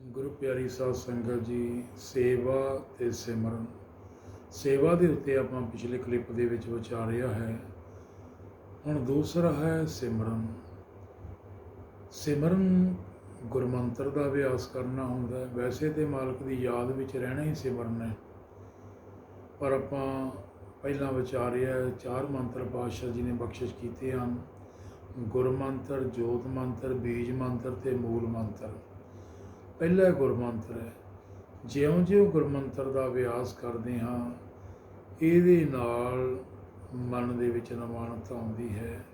ਗੁਰੂ ਪਿਆਰੀ ਸਾਧ ਸੰਗਤ ਜੀ, ਸੇਵਾ ਤੇ ਸਿਮਰਨ। ਸੇਵਾ ਦੇ ਉੱਤੇ ਆਪਾਂ ਪਿਛਲੇ ਕਲਿੱਪ ਦੇ ਵਿੱਚ ਵਿਚਾਰਿਆ ਹੈ। ਹੁਣ ਦੂਸਰਾ ਹੈ ਸਿਮਰਨ। ਸਿਮਰਨ ਗੁਰਮੰਤਰ ਦਾ ਅਭਿਆਸ ਕਰਨਾ ਹੁੰਦਾ ਹੈ। ਵੈਸੇ ਤੇ ਮਾਲਕ ਦੀ ਯਾਦ ਵਿੱਚ ਰਹਿਣਾ ਹੀ ਸਿਮਰਨ ਹੈ। ਪਰ ਆਪਾਂ ਪਹਿਲਾਂ ਵਿਚਾਰਿਆ ਚਾਰ ਮੰਤਰ ਪਾਤਸ਼ਾਹ ਜੀ ਨੇ ਬਖਸ਼ਿਸ਼ ਕੀਤੇ ਹਨ। ਗੁਰਮੰਤਰ ਜੋਤ ਮੰਤਰ ਬੀਜ ਮੰਤਰ ਤੇ ਮੂਲ ਮੰਤਰ ਪਹਿਲਾ ਗੁਰਮੰਤਰ ਹੈ। ਜਿਉਂ-ਜਿਉਂ ਗੁਰਮੰਤਰ ਦਾ ਅਭਿਆਸ ਕਰਦੇ ਹਾਂ, ਇਹਦੇ ਨਾਲ ਮਨ ਦੇ ਵਿੱਚ ਨਵਾਨਤਾ ਆਉਂਦੀ ਹੈ।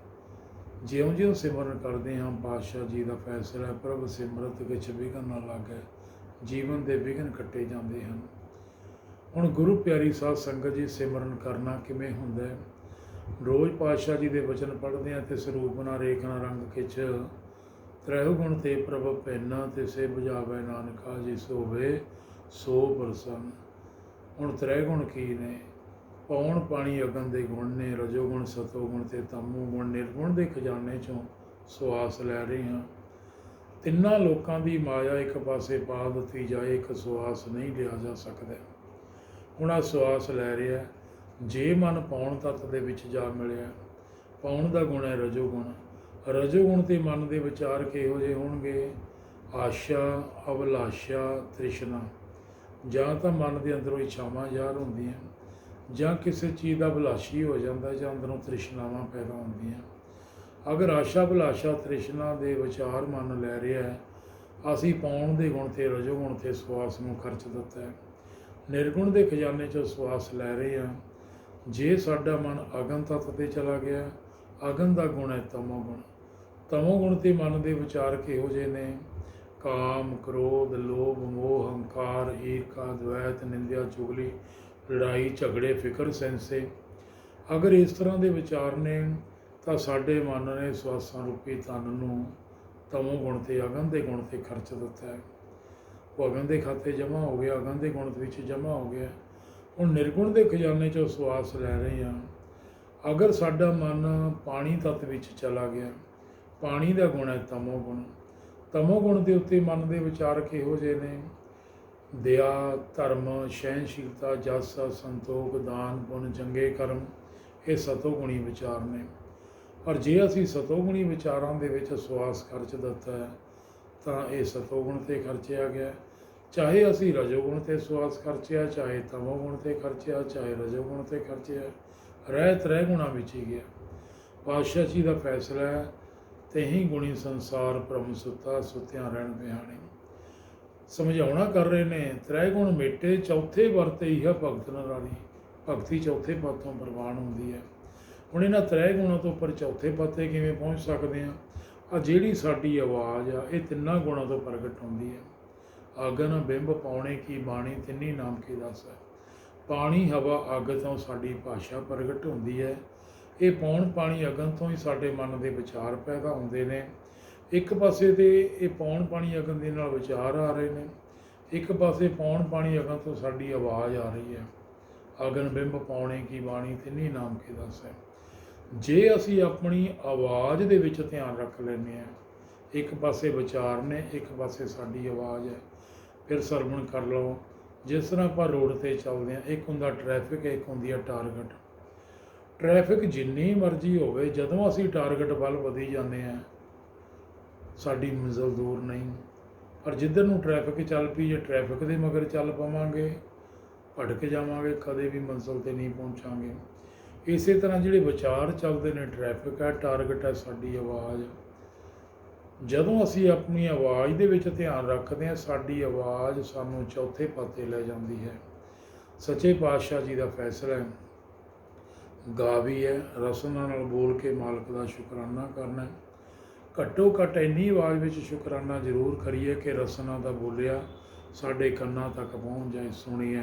ਜਿਉਂ-ਜਿਉਂ ਸਿਮਰਨ ਕਰਦੇ ਹਾਂ, ਪਾਤਸ਼ਾਹ ਜੀ ਦਾ ਫੈਸਲਾ ਹੈ, ਪ੍ਰਭ ਸਿਮਰਤ ਵਿੱਚ ਵਿਘਨ ਨਾ ਲਾਗੇ, ਜੀਵਨ ਦੇ ਵਿਘਨ ਕੱਟੇ ਜਾਂਦੇ ਹਨ। ਹੁਣ ਗੁਰੂ ਪਿਆਰੀ ਸਾਧ ਸੰਗਤ ਜੀ, ਸਿਮਰਨ ਕਰਨਾ ਕਿਵੇਂ ਹੁੰਦਾ ਹੈ? ਰੋਜ਼ ਪਾਤਸ਼ਾਹ ਜੀ ਦੇ ਵਚਨ ਪੜ੍ਹਦੇ ਹਾਂ ਤੇ ਸਰੂਪ ਨਾ ਰੇਖ ਨਾ ਰੰਗ ਕਿਛ ਤ੍ਰੈਹੁ ਗੁਣ ਤੇ ਪ੍ਰਭ ਪੈਨਾ ਤੇ ਸੇ 부ਝਾਵੇ ਨਾਨਕਾ ਜੀ ਸੋਵੇ, ਸੋ ਪ੍ਰਸੰਨ। ਹੁਣ ਤ੍ਰੈ ਗੁਣ ਕੀ ਨੇ? ਪੌਣ ਪਾਣੀ ਅਗਨ ਦੇ ਗੁਣ ਨੇ, ਰਜੋ ਗੁਣ, ਸਤੋ ਗੁਣ ਤੇ ਤਮੋ ਗੁਣ, ਨਿਰਗੁਣ ਦੇ ਖਜ਼ਾਨੇ ਚੋਂ ਸੁਆਸ ਲੈ ਰਹੇ ਹਾਂ। ਤਿੰਨਾਂ ਲੋਕਾਂ ਦੀ ਮਾਇਆ ਇੱਕ ਪਾਸੇ ਪਾ ਦਿੱਤੀ ਜਾਏ, ਇੱਕ ਸੁਆਸ ਨਹੀਂ ਲਿਆ ਜਾ ਸਕਦਾ। ਹੁਣ ਆ ਸੁਆਸ ਲੈ ਰਿਹਾ ਜੇ ਮਨ ਪੌਣ ਤੱਤ ਦੇ ਵਿੱਚ ਜਾ ਮਿਲਿਆ ਪੌਣ ਦਾ ਗੁਣ ਹੈ ਰਜੋ ਗੁਣ। ਰਜੋਗੁਣ ਤੇ ਮਨ ਦੇ ਵਿਚਾਰ ਕਿਹੋ ਜਿਹੇ ਹੋਣਗੇ? ਆਸ਼ਾ ਅਭਿਲਾਸ਼ਾ ਤ੍ਰਿਸ਼ਨਾ। ਜਾਂ ਤਾਂ ਮਨ ਦੇ ਅੰਦਰੋਂ ਇੱਛਾਵਾਂ ਯਾਰ ਹੁੰਦੀਆਂ, ਜਾਂ ਕਿਸੇ ਚੀਜ਼ ਦਾ ਅਭਿਲਾਸ਼ੀ ਹੋ ਜਾਂਦਾ ਜਾਂ ਅੰਦਰੋਂ ਤ੍ਰਿਸ਼ਨਾਵਾਂ ਪੈਦਾ ਹੁੰਦੀਆਂ। ਅਗਰ ਆਸ਼ਾ, ਅਭਿਲਾਸ਼ਾ, ਤ੍ਰਿਸ਼ਨਾ ਦੇ ਵਿਚਾਰ ਮਨ ਲੈ ਰਿਹਾ ਹੈ, ਅਸੀਂ ਪਾਉਣ ਦੇ ਗੁਣ ਤੇ, ਰਜੋ ਗੁਣ ਤੇ ਸਵਾਸ ਨੂੰ ਖਰਚ ਦਿੱਤਾ ਹੈ। ਨਿਰਗੁਣ ਦੇ ਖਜ਼ਾਨੇ ਚੋਂ ਸਵਾਸ ਲੈ ਰਹੇ ਹਾਂ। ਜੇ ਸਾਡਾ ਮਨ ਅਗਨ ਤੱਤ ਤੇ ਚਲਾ ਗਿਆ ਅਗਨ ਦਾ ਗੁਣ ਹੈ ਤਮੋ ਗੁਣ ਤਮੋ ਗੁਣ ਤੇ ਮਨ ਦੇ ਵਿਚਾਰ ਕਿਹੋ ਜਿਹੇ ਨੇ। ਕਾਮ, ਕ੍ਰੋਧ, ਲੋਭ, ਮੋਹ, ਹੰਕਾਰ, ਈਰਖਾ ਦ્વੈਤ ਨਿੰਦਿਆ, ਚੁਗਲੀ, ਲੜਾਈ, ਝਗੜੇ, ਫਿਕਰ ਸੈਂਸੇ ਅਗਰ ਇਸ ਤਰ੍ਹਾਂ ਦੇ ਵਿਚਾਰ ਨੇ, ਤਾਂ ਸਾਡੇ ਮਨ ਨੇ ਸਵਾਸਾਂ ਰੂਪੀ ਤਨ ਨੂੰ ਤਮੋ ਗੁਣ ਤੇ ਅਗਨ ਦੇ ਗੁਣ ਤੇ ਖਰਚ ਦਿੱਤਾ ਹੈ। ਉਹ ਅਗਨ ਦੇ ਖਾਤੇ ਜਮ੍ਹਾਂ ਹੋ ਗਿਆ, ਅਗਨ ਦੇ ਗੁਣ ਵਿੱਚ ਜਮ੍ਹਾਂ ਹੋ ਗਿਆ। ਹੁਣ ਨਿਰਗੁਣ ਦੇ ਖਜ਼ਾਨੇ ਚੋਂ ਸਵਾਸ ਲੈ ਰਹੇ ਹਾਂ। ਅਗਰ ਸਾਡਾ ਮਨ ਪਾਣੀ ਤੱਤ ਵਿੱਚ ਚਲਾ ਗਿਆ ਪਾਣੀ ਦਾ ਗੁਣ ਹੈ, ਤਮੋ ਗੁਣ। ਤਮੋ ਗੁਣ ਦੇ ਉੱਤੇ ਮਨ ਦੇ ਵਿਚਾਰ ਕਿਹੋ ਜਿਹੇ ਨੇ? ਦਇਆ, ਧਰਮ ਸਹਿਨਸ਼ੀਲਤਾ ਜਸ, ਸੰਤੋਖ, ਦਾਨ, ਗੁਣ, ਚੰਗੇ ਕਰਮ, ਇਹ ਸਤੋਗੁਣੀ ਵਿਚਾਰ ਨੇ। ਪਰ ਜੇ ਅਸੀਂ ਸਤੋਗੁਣੀ ਵਿਚਾਰਾਂ ਦੇ ਵਿੱਚ ਸਵਾਸ ਖਰਚ ਦਿੱਤਾ ਹੈ, ਤਾਂ ਇਹ ਸਤੋਗੁਣ ਤੇ ਖਰਚਿਆ ਗਿਆ ਚਾਹੇ ਅਸੀਂ ਰਜੋ ਗੁਣ ਤੇ ਸਵਾਸ ਖਰਚਿਆ, ਚਾਹੇ ਤਮੋ ਗੁਣ ਤੇ ਖਰਚਿਆ, ਚਾਹੇ ਰਜੋ ਗੁਣ ਤੇ ਖਰਚਿਆ, ਰਹਿਤ ਰਹਿ ਗੁਣਾ ਵਿੱਚ ਹੀ ਗਿਆ। ਪਾਤਸ਼ਾਹ ਜੀ ਦਾ ਫੈਸਲਾ ਹੈ ਤੇ ਹੀ ਗੁਣੀ ਸੰਸਾਰ ਭ੍ਰਮ ਸੁੱਤਾ ਸੁੱਤਿਆਂ ਰਹਿਣ ਬਿਹਾਣੀ। ਸਮਝਾਉਣਾ ਕਰ ਰਹੇ ਨੇ ਤ੍ਰੈ ਗੁਣ ਮੇਟੇ ਚੌਥੇ ਵਰਤੇ ਹੀ ਹੈ ਭਗਤ ਨਰਾਰੀ ਭਗਤੀ ਚੌਥੇ ਪਾਤੋਂ ਪ੍ਰਵਾਨ ਹੁੰਦੀ ਹੈ। ਹੁਣ ਇਹਨਾਂ ਤ੍ਰੈ ਗੁਣਾਂ ਤੋਂ ਉੱਪਰ ਚੌਥੇ ਪਾਤੇ ਕਿਵੇਂ ਪਹੁੰਚ ਸਕਦੇ ਆ ਆ ਜਿਹੜੀ ਸਾਡੀ ਆਵਾਜ਼ ਆ, ਇਹ ਤਿੰਨਾਂ ਗੁਣਾਂ ਤੋਂ ਪ੍ਰਗਟ ਹੁੰਦੀ ਹੈ। ਅਗਨ ਬਿੰਬ ਪਾਉਣੇ ਕੀ ਬਾਣੀ, ਤਿੰਨੀ ਨਾਮ ਕੀ ਦੱਸ ਹੈ। ਪਾਣੀ, ਹਵਾ, ਅੱਗ ਤੋਂ ਸਾਡੀ ਭਾਸ਼ਾ ਪ੍ਰਗਟ ਹੁੰਦੀ ਹੈ। ਇਹ ਪੌਣ ਪਾਣੀ ਅਗਨ ਤੋਂ ਹੀ ਸਾਡੇ ਮਨ ਦੇ ਵਿਚਾਰ ਪੈਦਾ ਹੁੰਦੇ ਨੇ। ਇੱਕ ਪਾਸੇ ਤੇ ਇਹ ਪੌਣ ਪਾਣੀ ਅਗਨ ਦੇ ਨਾਲ ਵਿਚਾਰ ਆ ਰਹੇ ਨੇ। ਇੱਕ ਪਾਸੇ ਪੌਣ ਪਾਣੀ ਅਗਨ ਤੋਂ ਸਾਡੀ ਆਵਾਜ਼ ਆ ਰਹੀ ਹੈ। ਅਗਨ ਬਿੰਬ ਪਾਉਣੇ ਕੀ ਬਾਣੀ ਤਿੰਨੀ ਨਾਮ ਕੀ ਦੱਸ ਹੈ। ਜੇ ਅਸੀਂ ਆਪਣੀ ਆਵਾਜ਼ ਦੇ ਵਿੱਚ ਧਿਆਨ ਰੱਖ ਲੈਂਦੇ ਹਾਂ, ਇੱਕ ਪਾਸੇ ਵਿਚਾਰ ਨੇ, ਇੱਕ ਪਾਸੇ ਸਾਡੀ ਆਵਾਜ਼ ਹੈ। ਫਿਰ ਸਰਵਣ ਕਰ ਲਓ। ਜਿਸ ਤਰ੍ਹਾਂ ਆਪਾਂ ਰੋਡ ਤੇ ਚੱਲਦੇ ਹਾਂ, ਇੱਕ ਹੁੰਦਾ ਟ੍ਰੈਫਿਕ ਇੱਕ ਹੁੰਦੀ ਹੈ ਟਾਰਗੇਟ ਟ੍ਰੈਫਿਕ ਜਿੰਨੀ ਮਰਜ਼ੀ ਹੋਵੇ, ਜਦੋਂ ਅਸੀਂ ਟਾਰਗੇਟ ਵੱਲ ਵਧੀ ਜਾਂਦੇ ਹਾਂ, ਸਾਡੀ ਮੰਜ਼ਿਲ ਦੂਰ ਨਹੀਂ। ਪਰ ਜਿੱਧਰ ਨੂੰ ਟ੍ਰੈਫਿਕ ਚੱਲ ਪਈ ਜੇ ਟ੍ਰੈਫਿਕ ਦੇ ਮਗਰ ਚੱਲ ਪਵਾਂਗੇ, ਭਟਕ ਜਾਵਾਂਗੇ, ਕਦੇ ਵੀ ਮੰਜ਼ਿਲ ਤੇ ਨਹੀਂ ਪਹੁੰਚਾਂਗੇ। ਇਸੇ ਤਰ੍ਹਾਂ ਜਿਹੜੇ ਵਿਚਾਰ ਚੱਲਦੇ ਨੇ, ਟ੍ਰੈਫਿਕ ਹੈ, ਟਾਰਗੇਟ ਹੈ, ਸਾਡੀ ਆਵਾਜ਼। ਜਦੋਂ ਅਸੀਂ ਆਪਣੀ ਆਵਾਜ਼ ਦੇ ਵਿੱਚ ਧਿਆਨ ਰੱਖਦੇ ਹਾਂ, ਸਾਡੀ ਆਵਾਜ਼ ਸਾਨੂੰ ਚੌਥੇ ਪਾਤੇ ਲੈ ਜਾਂਦੀ ਹੈ। ਸੱਚੇ ਪਾਤਸ਼ਾਹ ਜੀ ਦਾ ਫੈਸਲਾ ਹੈ। ਗਾ ਵੀ ਹੈ ਰਸਨਾ ਨਾਲ ਬੋਲ ਕੇ ਮਾਲਕ ਦਾ ਸ਼ੁਕਰਾਨਾ ਕਰਨਾ ਘੱਟੋ ਘੱਟ ਇੰਨੀ ਆਵਾਜ਼ ਵਿੱਚ ਸ਼ੁਕਰਾਨਾ ਜ਼ਰੂਰ ਕਰੀਏ ਕਿ ਰਸਨਾ ਦਾ ਬੋਲਿਆ ਸਾਡੇ ਕੰਨਾਂ ਤੱਕ ਪਹੁੰਚ ਜਾਏ, ਸੁਣੀਏ।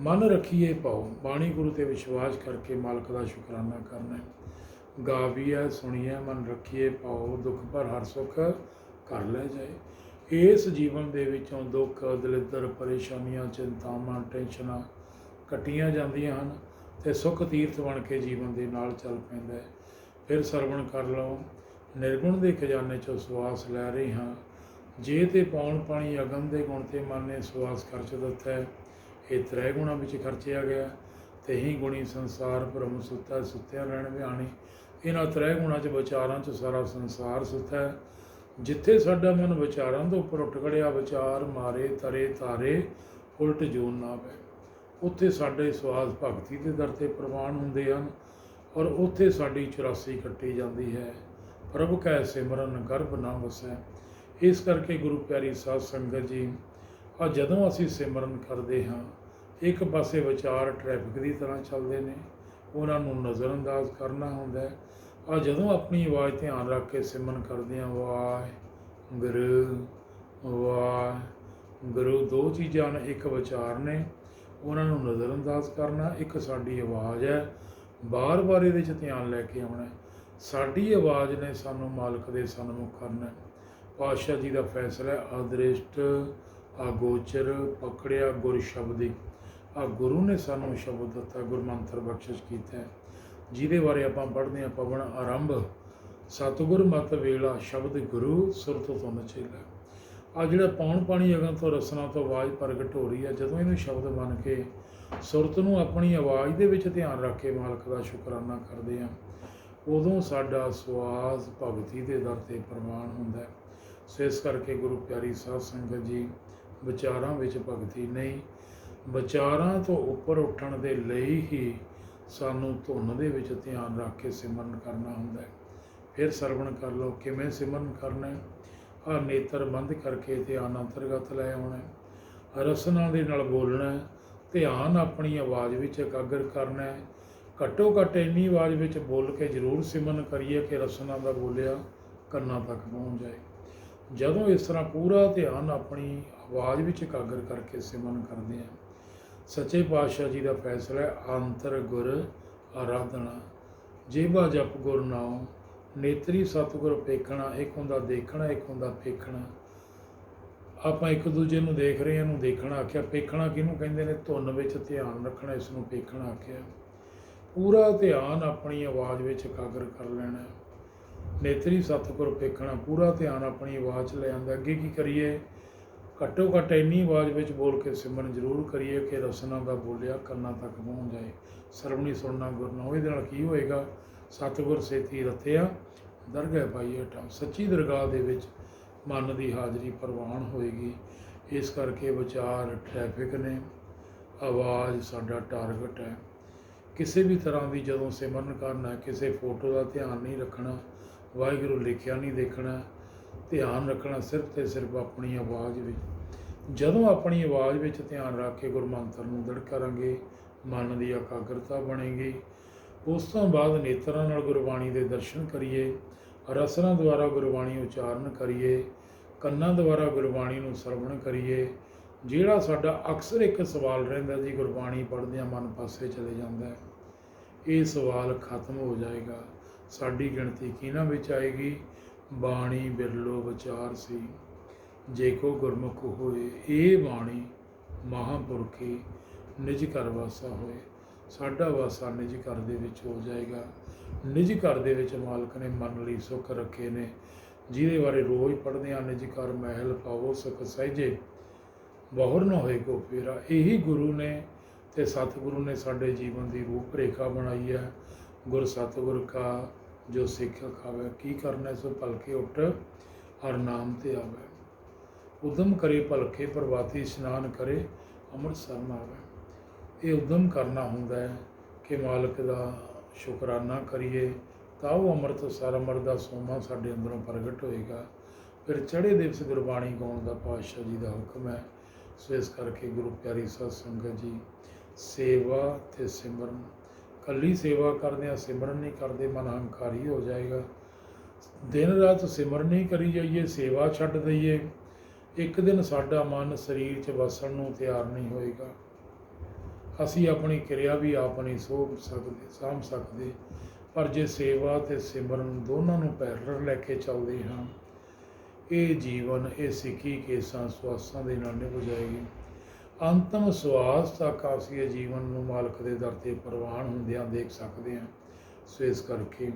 ਮਨ ਰੱਖੀਏ ਪਾਓ ਬਾਣੀ ਗੁਰੂ ਤੇ ਵਿਸ਼ਵਾਸ ਕਰਕੇ ਮਾਲਕ ਦਾ ਸ਼ੁਕਰਾਨਾ ਕਰਨਾ ਹੈ। ਸੁਣੀਏ, ਮਨ ਰੱਖੀਏ ਪਾਓ ਦੁੱਖ ਪਰ ਹਰ ਸੁਖ ਕਰ ਲੈ ਜਾਏ। ਇਸ ਜੀਵਨ ਦੇ ਵਿੱਚੋਂ ਦੁੱਖ, ਦਲਿੱਦਰ, ਪਰੇਸ਼ਾਨੀਆਂ, ਚਿੰਤਾਵਾਂ, ਟੈਨਸ਼ਨਾਂ ਕੱਟੀਆਂ ਜਾਂਦੀਆਂ ਹਨ। ਤੇ ਸੁਖ ਤੀਰਥ ਬਣ ਕੇ ਜੀਵਨ ਦੇ ਨਾਲ ਚੱਲ ਪੈਂਦਾ ਹੈ। ਫਿਰ ਸਰਵਣ ਕਰ ਲਓ ਨਿਰਗੁਣ ਦੇ ਖਜ਼ਾਨੇ ਚੋਂ ਸਵਾਸ ਲੈ ਰਹੇ ਹਾਂ। ਜੇ ਤੇ ਪਾਉਣ ਪਾਣੀ ਅਗਨ ਦੇ ਗੁਣ ਤੇ ਮਨ ਨੇ ਸਵਾਸ ਖਰਚ ਦਿੱਤਾ ਹੈ। ਇਹ ਤ੍ਰੈ ਗੁਣਾ ਵਿੱਚ ਖਰਚਿਆ ਗਿਆ। ਤੇ ਹੀ ਗੁਣੀ ਸੰਸਾਰ ਭਰਮ ਸੁੱਤਾ ਸੁੱਤਿਆ ਰਹਿਣ ਵਿਆਣੀ। ਇਹਨਾਂ ਤ੍ਰੈ ਗੁਣਾ ਚ ਵਿਚਾਰਾਂ ਚ ਸਾਰਾ ਸੰਸਾਰ ਸੁੱਤਾ ਹੈ। ਜਿੱਥੇ ਸਾਡਾ ਮਨ ਵਿਚਾਰਾਂ ਤੋਂ ਉੱਪਰ ਉੱਠ ਖੜਿਆ, ਵਿਚਾਰ ਮਾਰੇ, ਤਰੇ ਤਾਰੇ, ਉਲਟ ਜੂਨ ਨਾ ਪਏ ਉੱਥੇ ਸਾਡੇ ਸਵਾਸ ਭਗਤੀ ਦੇ ਦਰ ਤੇ ਪ੍ਰਵਾਨ ਹੁੰਦੇ ਹਨ ਔਰ ਉੱਥੇ ਸਾਡੀ 84 ਕੱਟੀ ਜਾਂਦੀ ਹੈ। ਪ੍ਰਭ ਕੈ ਸਿਮਰਨ, ਗਰਭ ਨਾ ਵਸੈ। ਇਸ ਕਰਕੇ ਗੁਰੂ ਪਿਆਰੀ ਸਾਧ ਸੰਗਤ ਜੀ, ਆ ਜਦੋਂ ਅਸੀਂ ਸਿਮਰਨ ਕਰਦੇ ਹਾਂ, ਇੱਕ ਪਾਸੇ ਵਿਚਾਰ ਟ੍ਰੈਫਿਕ ਦੀ ਤਰ੍ਹਾਂ ਚੱਲਦੇ ਨੇ, ਉਹਨਾਂ ਨੂੰ ਨਜ਼ਰਅੰਦਾਜ਼ ਕਰਨਾ ਹੁੰਦਾ ਹੈ। ਆ ਜਦੋਂ ਆਪਣੀ ਆਵਾਜ਼ ਧਿਆਨ ਰੱਖ ਕੇ ਸਿਮਰਨ ਕਰਦੇ ਹਾਂ, ਵਾਹਿਗੁਰੂ ਵਾਹਿਗੁਰੂ, ਦੋ ਚੀਜ਼ਾਂ ਨੇ ਇੱਕ ਵਿਚਾਰ ਨੇ ਉਹਨਾਂ ਨੂੰ ਨਜ਼ਰਅੰਦਾਜ਼ ਕਰਨਾ ਇੱਕ ਸਾਡੀ ਆਵਾਜ਼ ਹੈ। ਬਾਰ-ਬਾਰ ਇਹਦੇ 'ਚ ਧਿਆਨ ਲੈ ਕੇ ਆਉਣਾ ਸਾਡੀ ਆਵਾਜ਼ ਨੇ ਸਾਨੂੰ ਮਾਲਕ ਦੇ ਸਨਮੁਖ ਕਰਨਾ ਪਾਤਸ਼ਾਹ ਜੀ ਦਾ ਫੈਸਲਾ ਹੈ ਅਦ੍ਰਿਸ਼ਟ ਆਗੋਚਰ, ਪਕੜਿਆ ਗੁਰ ਸ਼ਬਦੀ। ਆ ਗੁਰੂ ਨੇ ਸਾਨੂੰ ਸ਼ਬਦ ਦਿੱਤਾ ਗੁਰਮੰਤਰ ਬਖਸ਼ਿਸ਼ ਕੀਤਾ ਜਿਹਦੇ ਬਾਰੇ ਆਪਾਂ ਪੜ੍ਹਦੇ ਹਾਂ, ਪਵਨ ਆਰੰਭ, ਸਤਿਗੁਰ ਮਤ ਵੇਲਾ, ਸ਼ਬਦ ਗੁਰੂ, ਸੁਰਤ ਤੋਂ ਨਚੇਲਾ ਆ ਜਿਹੜਾ ਪੌਣ ਪਾਣੀ ਅਗਨ ਤੋਂ ਰਸਨਾ ਤੋਂ ਆਵਾਜ਼ ਪ੍ਰਗਟ ਹੋ ਰਹੀ ਹੈ। ਜਦੋਂ ਇਹਨੂੰ ਸ਼ਬਦ ਮੰਨ ਕੇ ਸੁਰਤ ਨੂੰ ਆਪਣੀ ਆਵਾਜ਼ ਦੇ ਵਿੱਚ ਧਿਆਨ ਰੱਖ ਕੇ ਮਾਲਕ ਦਾ ਸ਼ੁਕਰਾਨਾ ਕਰਦੇ ਹਾਂ, ਉਦੋਂ ਸਾਡਾ ਸਵਾਸ ਭਗਤੀ ਦੇ ਦਰ ਤੇ ਪ੍ਰਮਾਣ ਹੁੰਦਾ ਹੈ। ਸੋ ਇਸ ਕਰਕੇ ਗੁਰੂ ਪਿਆਰੀ ਸਾਧ ਸੰਗਤ ਜੀ, ਵਿਚਾਰਾਂ ਵਿੱਚ ਭਗਤੀ ਨਹੀਂ, ਵਿਚਾਰਾਂ ਤੋਂ ਉੱਪਰ ਉੱਠਣ ਦੇ ਲਈ ਹੀ ਸਾਨੂੰ ਧੁਨ ਦੇ ਵਿੱਚ ਧਿਆਨ ਰੱਖ ਕੇ ਸਿਮਰਨ ਕਰਨਾ ਹੁੰਦਾ ਹੈ। ਫਿਰ ਸਰਵਣ ਕਰ ਲਓ। ਕਿਵੇਂ ਸਿਮਰਨ ਕਰਨਾ ਹੈ? ਆ ਨੇਤਰ ਬੰਦ ਕਰਕੇ ਧਿਆਨ ਅੰਤਰਗਤ ਲੈ ਆਉਣਾ ਹੈ। ਰਸਨਾ ਦੇ ਨਾਲ ਬੋਲਣਾ ਧਿਆਨ ਆਪਣੀ ਆਵਾਜ਼ ਵਿੱਚ ਇਕਾਗਰ ਕਰਨਾ ਹੈ। ਘੱਟੋ ਘੱਟ ਇੰਨੀ ਆਵਾਜ਼ ਵਿੱਚ ਬੋਲ ਕੇ ਜ਼ਰੂਰ ਸਿਮਨ ਕਰੀਏ ਕਿ ਰਸਨਾ ਦਾ ਬੋਲਿਆ ਕੰਨਾਂ ਤੱਕ ਪਹੁੰਚ ਜਾਏ। ਜਦੋਂ ਇਸ ਤਰ੍ਹਾਂ ਪੂਰਾ ਧਿਆਨ ਆਪਣੀ ਆਵਾਜ਼ ਵਿੱਚ ਇਕਾਗਰ ਕਰਕੇ ਸਿਮਨ ਕਰਦੇ ਹਾਂ, ਸੱਚੇ ਪਾਤਸ਼ਾਹ ਜੀ ਦਾ ਫੈਸਲਾ ਹੈ, ਅੰਤਰ ਗੁਰ ਆਰਾਧਨਾ। ਜੇਬਾ ਜਪ ਗੁਰ ਨਾਮ ਨੇਤਰੀ ਸਤਿਗੁਰ ਪੇਖਣਾ, ਇੱਕ ਹੁੰਦਾ ਦੇਖਣਾ, ਇੱਕ ਹੁੰਦਾ ਪੇਖਣਾ। ਆਪਾਂ ਇੱਕ ਦੂਜੇ ਨੂੰ ਦੇਖ ਰਹੇ ਹਾਂ ਨੂੰ ਦੇਖਣਾ ਆਖਿਆ। ਪੇਖਣਾ ਕਿਹਨੂੰ ਕਹਿੰਦੇ ਨੇ? ਧੁਨ ਵਿੱਚ ਧਿਆਨ ਰੱਖਣਾ, ਇਸ ਨੂੰ ਪੇਖਣਾ ਆਖਿਆ। ਪੂਰਾ ਧਿਆਨ ਆਪਣੀ ਆਵਾਜ਼ ਵਿੱਚ ਇਕਾਗਰ ਕਰ ਲੈਣਾ। ਨੇਤਰੀ ਸਤਿਗੁਰ ਪੇਖਣਾ, ਪੂਰਾ ਧਿਆਨ ਆਪਣੀ ਆਵਾਜ਼ 'ਚ ਲੈ ਆਂਦਾ ਅੱਗੇ ਕੀ ਕਰੀਏ? ਘੱਟੋ ਘੱਟ ਇੰਨੀ ਆਵਾਜ਼ ਵਿੱਚ ਬੋਲ ਕੇ ਸਿਮਰਨ ਜ਼ਰੂਰ ਕਰੀਏ ਕਿ ਰਸਨਾ ਦਾ ਬੋਲਿਆ ਕੰਨਾਂ ਤੱਕ ਪਹੁੰਚ ਜਾਏ। ਸਰਵਣੀ ਸੁਣਨਾ ਗੁਰ ਨਾ ਇਹਦੇ ਨਾਲ ਕੀ ਹੋਏਗਾ? ਸਤਿਗੁਰ ਸੇਤੀ ਰਥਿਆ ਦਰਗਹਿ ਪਾਈਏ ਟਾ ਸੱਚੀ ਦਰਗਾਹ ਦੇ ਵਿੱਚ ਮਨ ਦੀ ਹਾਜ਼ਰੀ ਪ੍ਰਵਾਨ ਹੋਏਗੀ। ਇਸ ਕਰਕੇ ਵਿਚਾਰ ਟ੍ਰੈਫਿਕ ਨੇ ਆਵਾਜ਼ ਸਾਡਾ ਟਾਰਗੇਟ ਹੈ। ਕਿਸੇ ਵੀ ਤਰ੍ਹਾਂ ਦੀ ਜਦੋਂ ਸਿਮਰਨ ਕਰਨਾ ਕਿਸੇ ਫੋਟੋ ਦਾ ਧਿਆਨ ਨਹੀਂ ਰੱਖਣਾ, ਵਾਹਿਗੁਰੂ ਲਿਖਿਆ ਨਹੀਂ ਦੇਖਣਾ, ਧਿਆਨ ਰੱਖਣਾ ਸਿਰਫ ਤੇ ਸਿਰਫ ਆਪਣੀ ਆਵਾਜ਼ ਵਿੱਚ। ਜਦੋਂ ਆਪਣੀ ਆਵਾਜ਼ ਵਿੱਚ ਧਿਆਨ ਰੱਖ ਕੇ ਗੁਰਮੰਤਰ ਨੂੰ ਦ੍ਰਿੜ ਕਰਾਂਗੇ, ਮਨ ਦੀ ਇਕਾਗਰਤਾ ਬਣੇਗੀ ਉਸ ਤੋਂ ਬਾਅਦ ਨੇਤਰਾਂ ਨਾਲ ਗੁਰਬਾਣੀ ਦੇ ਦਰਸ਼ਨ ਕਰੀਏ ਰਸਨਾ ਦੁਆਰਾ ਗੁਰਬਾਣੀ ਉਚਾਰਨ ਕਰੀਏ, ਕੰਨਾਂ ਦੁਆਰਾ ਗੁਰਬਾਣੀ ਨੂੰ ਸਰਵਣ ਕਰੀਏ, ਜਿਹੜਾ ਸਾਡਾ ਅਕਸਰ ਇੱਕ ਸਵਾਲ ਰਹਿੰਦਾ ਜੀ, ਗੁਰਬਾਣੀ ਪੜ੍ਹਦਿਆਂ ਮਨ ਪਾਸੇ ਚਲੇ ਜਾਂਦਾ ਹੈ, ਇਹ ਸਵਾਲ ਖਤਮ ਹੋ ਜਾਏਗਾ। ਸਾਡੀ ਗਿਣਤੀ ਕਿਹਨਾਂ ਵਿੱਚ ਆਏਗੀ? ਬਾਣੀ ਬਿਰਲੋ ਵਿਚਾਰ ਸੀ। ਜੇ ਕੋ ਗੁਰਮੁਖ ਹੋਏ, ਇਹ ਬਾਣੀ ਮਹਾਂਪੁਰਖੀ ਨਿਜ ਘਰ ਵਾਸਾ ਹੋਏ। ਸਾਡਾ ਵਾਸਾ ਨਿਜ ਘਰ ਦੇ ਵਿੱਚ ਹੋ ਜਾਏਗਾ। ਨਿਜ ਘਰ ਦੇ ਵਿੱਚ ਮਾਲਕ ਨੇ ਮਨ ਲਈ ਸੁੱਖ ਰੱਖੇ ਨੇ। ਜਿਹਦੇ ਬਾਰੇ ਰੋਜ਼ ਪੜ੍ਹਦੇ ਆ ਨਿਜ ਘਰ ਮਹਿਲ ਪਾਵੋ, ਸੁਖ ਸਹਿਜੇ ਬਹੁਰ ਨਾ ਹੋਏ ਕੋ ਫੇਰਾ। ਇਹੀ ਗੁਰੂ ਨੇ ਤੇ ਸਤਿਗੁਰੂ ਨੇ ਸਾਡੇ ਜੀਵਨ ਦੀ ਰੂਪ ਰੇਖਾ ਬਣਾਈ ਹੈ। ਗੁਰ ਸਤਿਗੁਰ ਕਾ ਜੋ ਸਿੱਖ ਖਾਵੇ, ਕੀ ਕਰਨਾ ਸੋ ਭਲਕੇ ਉੱਠ ਹਰ ਨਾਮ ਤੇ ਆਵੇ। ਉਦਮ ਕਰੇ, ਭਲਕੇ ਪ੍ਰਵਾਤੀ ਇਸ਼ਨਾਨ ਕਰੇ, ਅੰਮ੍ਰਿਤਸਰ ਨਾ ਆਵੇ ਇਹ ਉਦਮ ਕਰਨਾ ਹੁੰਦਾ ਹੈ ਕਿ ਮਾਲਕ ਦਾ ਸ਼ੁਕਰਾਨਾ ਕਰੀਏ, ਤਾਂ ਉਹ ਅੰਮ੍ਰਿਤ ਸਰ ਅੰਮ੍ਰਿਤ ਦਾ ਸੋਮਾ ਸਾਡੇ ਅੰਦਰੋਂ ਪ੍ਰਗਟ ਹੋਏਗਾ। ਫਿਰ ਚੜ੍ਹੇ ਦਿਵਸ ਗੁਰਬਾਣੀ ਗਾਉਣ ਦਾ ਪਾਤਸ਼ਾਹ ਜੀ ਦਾ ਹੁਕਮ ਹੈ। ਸੋ ਇਸ ਕਰਕੇ ਗੁਰੂ ਪਿਆਰੀ ਸਤ ਸੰਗਤ ਜੀ, ਸੇਵਾ ਤੇ ਸਿਮਰਨ। ਕੱਲੀ ਸੇਵਾ ਕਰਦੇ ਆ ਸਿਮਰਨ ਨਹੀਂ ਕਰਦੇ, ਮਨ ਹੰਕਾਰੀ ਹੋ ਜਾਏਗਾ। ਦਿਨ ਰਾਤ ਸਿਮਰਨ ਨਹੀਂ ਕਰੀ ਜਾਈਏ, ਸੇਵਾ ਛੱਡ ਦਈਏ। ਇੱਕ ਦਿਨ ਸਾਡਾ ਮਨ ਸਰੀਰ 'ਚ ਵਸਣ ਨੂੰ ਤਿਆਰ ਨਹੀਂ ਹੋਏਗਾ। ਅਸੀਂ ਆਪਣੀ ਕਿਰਿਆ ਵੀ ਆਪ ਨਹੀਂ ਸੋਭ ਸਕਦੇ, ਸਾਂਭ ਸਕਦੇ। ਪਰ ਜੇ ਸੇਵਾ ਤੇ ਸਿਮਰਨ ਦੋਨਾਂ ਨੂੰ ਪੈਰਲਲ ਲੈ ਕੇ ਚੱਲਦੇ ਹਾਂ, ਇਹ ਜੀਵਨ, ਇਹ ਸਿੱਖੀ ਕੇਸਾਂ ਸਵਾਸਾਂ ਦੇ ਨਾਲ ਨਿਭ ਜਾਏਗੀ। ਅੰਤਮ ਸਵਾਸ ਤੱਕ ਅਸੀਂ ਇਹ ਜੀਵਨ ਨੂੰ ਮਾਲਕ ਦੇ ਦਰ ਤੇ ਪ੍ਰਵਾਨ ਹੁੰਦਿਆਂ ਦੇਖ ਸਕਦੇ ਹਾਂ। ਸੋ ਇਸ ਕਰਕੇ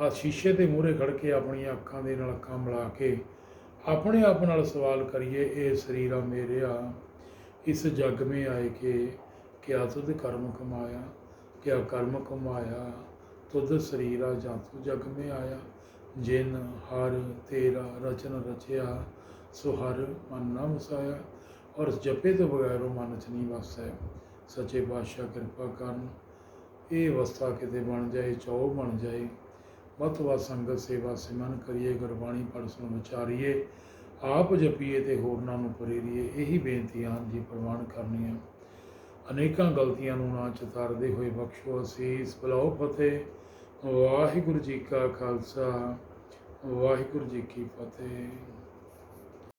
ਆ ਸ਼ੀਸ਼ੇ ਦੇ ਮੂਹਰੇ ਖੜ ਕੇ ਆਪਣੀਆਂ ਅੱਖਾਂ ਦੇ ਨਾਲ ਅੱਖਾਂ ਮਿਲਾ ਕੇ ਆਪਣੇ ਆਪ ਨਾਲ ਸਵਾਲ ਕਰੀਏ, ਇਹ ਸਰੀਰਾ ਮੇਰਿਆ ਇਸ ਜਗ में ਆਏ ਕੇ ਕਿਆ ਤੁਧ ਕਰਮ ਕਮਾਇਆ, ਕਿਆ ਕਰਮ ਕਮਾਇਆ, ਤੁਧ ਸਰੀਰਾ ਜਾਂ ਤੂੰ ਜਗ में ਆਇਆ। ਜਿਨ ਹਰ ਤੇਰਾ ਰਚਨ ਰਚਿਆ, ਸੋ ਹਰ ਮਨ ਨਾ ਵਸਾਇਆ, ਔਰ ਜਪੇ ਤੋਂ ਬਗੈਰ ਉਹ ਮਨ ਚ ਨਹੀਂ ਵਸਦਾ ਸੱਚੇ ਪਾਤਸ਼ਾਹ ਕਿਰਪਾ ਕਰਨ, ਇਹ ਅਵਸਥਾ ਕਿਤੇ ਬਣ ਜਾਏ, ਚੌ ਬਣ ਜਾਏ। ਵੱਧ ਤੋਂ ਵੱਧ ਸੰਗਤ ਸੇਵਾ ਸਿਮਰਨ ਕਰੀਏ, ਗੁਰਬਾਣੀ ਪੜ੍ਹ ਸੁਣ ਵਿਚਾਰੀਏ। ਆਪ ਜਪੀਏ ਤੇ ਹੋਰਨਾਂ ਨੂੰ ਪ੍ਰੇਰੀਏ, ਇਹੀ ਬੇਨਤੀਆਂ ਹਨ ਜੀ ਪ੍ਰਵਾਨ ਕਰਨੀਆਂ ਅਨੇਕਾਂ ਗਲਤੀਆਂ ਨੂੰ ਨਾ ਚਤਾਰਦੇ ਹੋਏ ਬਖਸ਼ੋ ਅਸੀਸ ਬਲਾਓ ਫਤਿਹ ਵਾਹਿਗੁਰੂ ਜੀ ਕਾ ਖਾਲਸਾ, ਵਾਹਿਗੁਰੂ ਜੀ ਕੀ ਫਤਿਹ।